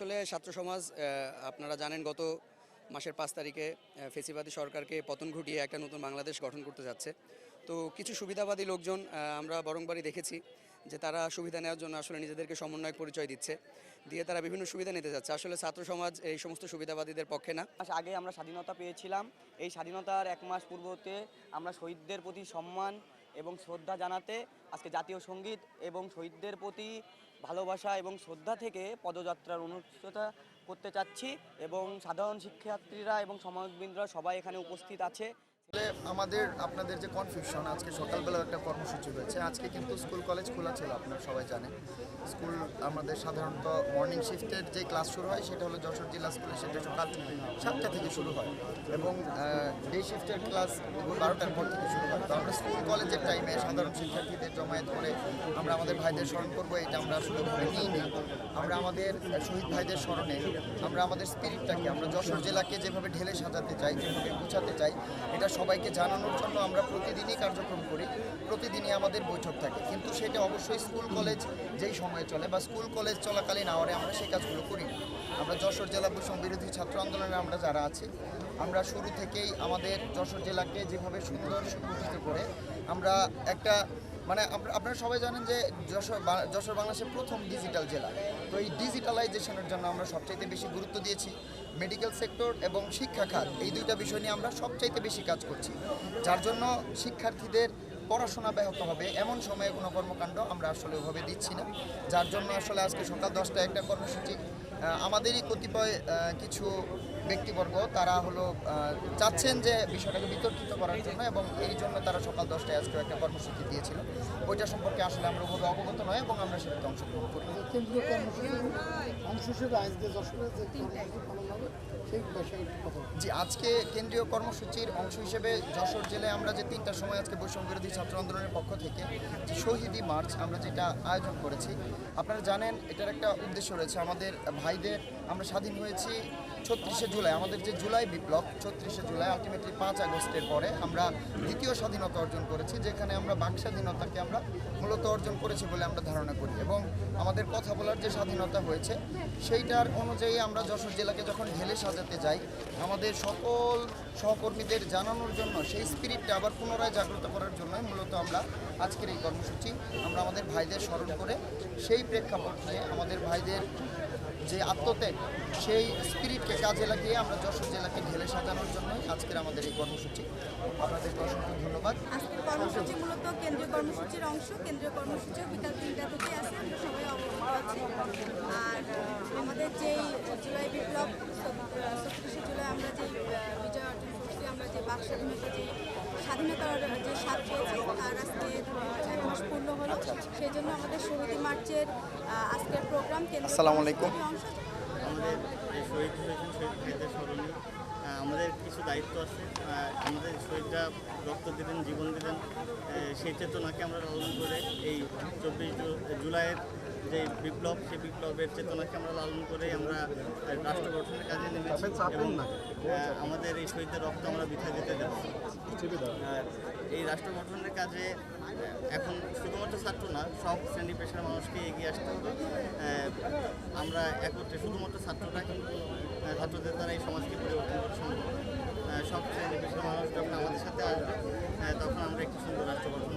আসলে ছাত্র সমাজ আপনারা জানেন গত মাসের পাঁচ তারিখে ফেসিবাদী সরকারকে পতন ঘটিয়ে একটা নতুন বাংলাদেশ গঠন করতে যাচ্ছে। তো কিছু সুবিধাবাদী লোকজন আমরা বরংবারই দেখেছি যে তারা সুবিধা নেওয়ার জন্য আসলে নিজেদেরকে সমন্বয় পরিচয় দিচ্ছে, দিয়ে তারা বিভিন্ন সুবিধা নিতে যাচ্ছে। আসলে ছাত্র সমাজ এই সমস্ত সুবিধাবাদীদের পক্ষে না। আগে আমরা স্বাধীনতা পেয়েছিলাম। এই স্বাধীনতার এক মাস পূর্বতে আমরা শহীদদের প্রতি সম্মান এবং শ্রদ্ধা জানাতে আজকে জাতীয় সংগীত এবং শহীদদের প্রতি ভালোবাসা এবং শ্রদ্ধা থেকে পদযাত্রার অনুষ্ঠিত করতে চাচ্ছি এবং সাধারণ শিক্ষার্থীরা এবং সমাজবিন্দরা সবাই এখানে উপস্থিত আছে। আমাদের, আপনাদের যে কনফিউশন আজকে সকালবেলা একটা কর্মসূচি রয়েছে আজকে কিন্তু স্কুল কলেজ খোলা ছিল, আপনারা সবাই জানেন। স্কুল আমাদের সাধারণত মর্নিং শিফটের যে ক্লাস শুরু হয়, সেটা হলো যশোর জেলা স্কুলে সেটা সকাল সাতটা থেকে শুরু হয়। এবং ডে শিফটের ক্লাস বারোটার পর থেকে শুরু হয়। তো আমরা স্কুল কলেজের টাইমে সাধারণ শিক্ষার্থীদের জমায়েত করে আমরা আমাদের ভাইদের স্মরণ করব, এটা আমরা আসলে নিই আমরা আমাদের শহীদ ভাইদের স্মরণে আমরা আমাদের স্পিরিটটাকে আমরা যশোর জেলাকে যেভাবে ঢেলে সাজাতে চাই, যেভাবে গুছাতে চাই, এটা সবাইকে জানানোর জন্য আমরা প্রতিদিনই কার্যক্রম করি, প্রতিদিনই আমাদের বৈঠক থাকে কিন্তু সেটা অবশ্যই স্কুল কলেজ যেই সময়ে চলে বা স্কুল কলেজ চলাকালীন আওয়ারে আমরা সেই কাজগুলো করি না। আমরা যশোর জেলা বৈষম্য বিরোধী ছাত্র আন্দোলনে আমরা যারা আছি, আমরা শুরু থেকেই আমাদের যশোর জেলাকে যেভাবে সুন্দর সুগঠিত করে, আমরা একটা মানে আপনারা সবাই জানেন যে যশোর যশোর বাংলাদেশের প্রথম ডিজিটাল জেলা। তো এই ডিজিটালাইজেশনের জন্য আমরা সবচাইতে বেশি গুরুত্ব দিয়েছি মেডিকেল সেক্টর এবং শিক্ষা খাত। এই দুইটা বিষয় নিয়ে আমরা সবচাইতে বেশি কাজ করছি। যার জন্য শিক্ষার্থীদের পড়াশোনা ব্যাহত হবে। এমন সময়ে কোনো কর্মকাণ্ড আমরা আসলে ওভাবে দিচ্ছি না। যার জন্য আসলে আজকে সকাল দশটায় একটা কর্মসূচি আমাদেরই কতিপয় কিছু ব্যক্তিবর্গ তারা হলো চাচ্ছেন যে বিষয়টাকে বিতর্কিত করার জন্য এবং এই জন্য তারা সকাল দশটায় আজকে একটা কর্মসূচি দিয়েছিল ওইটা সম্পর্কে আসলে আমরা ওভাবে অবগত নয় এবং আমরা সেটাতে অংশগ্রহণ করি কেন্দ্রীয় কর্মসূচির অংশ হিসেবে আজকে। জি আজকে কেন্দ্রীয় কর্মসূচির অংশ হিসেবে যশোর জেলায় আমরা যে তিনটার সময় আজকে বৈষম্য বিরোধী ছাত্র আন্দোলনের পক্ষ থেকে যে শহীদি মার্চ আমরা যেটা আয়োজন করেছি আপনারা জানেন এটার একটা উদ্দেশ্য রয়েছে আমাদের ভাইদের আমরা স্বাধীন হয়েছি ছত্রিশে জুলাই। আমাদের যে জুলাই বিপ্লব, ছত্রিশে জুলাই আলটিমেটলি পাঁচ আগস্টের পরে আমরা দ্বিতীয় স্বাধীনতা অর্জন করেছি, যেখানে আমরা বাক স্বাধীনতাকে আমরা মূলত অর্জন করেছি বলে আমরা ধারণা করি এবং আমাদের কথা বলার যে স্বাধীনতা হয়েছে, সেইটার অনুযায়ী আমরা যশোর জেলাকে যখন ঢেলে সাজাতে যাই, আমাদের সকল সহকর্মীদের জানানোর জন্য, সেই স্পিরিটটা আবার পুনরায় জাগ্রত করার জন্যই মূলত আমরা আজকের এই কর্মসূচি, আমরা আমাদের ভাইদের স্মরণ করে সেই প্রেক্ষাপট নিয়ে আমাদের ভাইদের যে আত্মত্যাগ সেই স্পিরিটকে কাজে লাগিয়ে আমরা যশোর জেলাকে ঢেলে সাজানোর জন্যই আজকের আমাদের এই কর্মসূচি আপনাদেরকে অসংখ্য ধন্যবাদ আজকের কর্মসূচি মূলত কেন্দ্রীয় কর্মসূচির অংশ কেন্দ্রীয় কর্মসূচিও বিকাল তিনটা থেকে আছে আমরা সবাই অবগত আছি আর আমাদের যেই জুলাই বিপ্লব ছত্রিশে জুলাই আমরা যে বিজয় অর্জন করছি আমরা যে বাক স্বাধীনতা যে স্বাধীনতার যে স্বাদ পেয়েছি তার আজকে মাস পূর্ণ হলো সেই জন্য আমাদের শহীদি মার্চের আজকের প্রোগ্রাম আসসালামু আলাইকুম। আমাদের শহীদ হয়েছেন শহীদ ভাইদের স্মরণে। আমাদের কিছু দায়িত্ব আছে। আমাদের শহীদরা রক্ত দিলেন জীবন দিলেন সেই চেতনাকে আমরা লালন করে এই চব্বিশ জুলাইয়ের যে বিপ্লব সেই বিপ্লবের চেতনাকে আমরা লালন করে আমরা রাষ্ট্র গঠনের কাজে নেমেছি এবং আহ, আমাদের এই শহীদদের রক্ত আমরা বৃথা দিতে দেব এই রাষ্ট্র গঠনের কাজে এখন শুধুমাত্র ছাত্র না সব শ্রেণি পেশার মানুষকে এগিয়ে আসতে হবে। আমরা একত্রে শুধুমাত্র ছাত্ররা কিন্তু ছাত্রদের দ্বারা এই সমাজকে পরিবর্তন করা সম্ভব সব শ্রেণি পেশার মানুষ যখন আমাদের সাথে আসবে তখন আমরা একটি সুন্দর রাষ্ট্র গঠন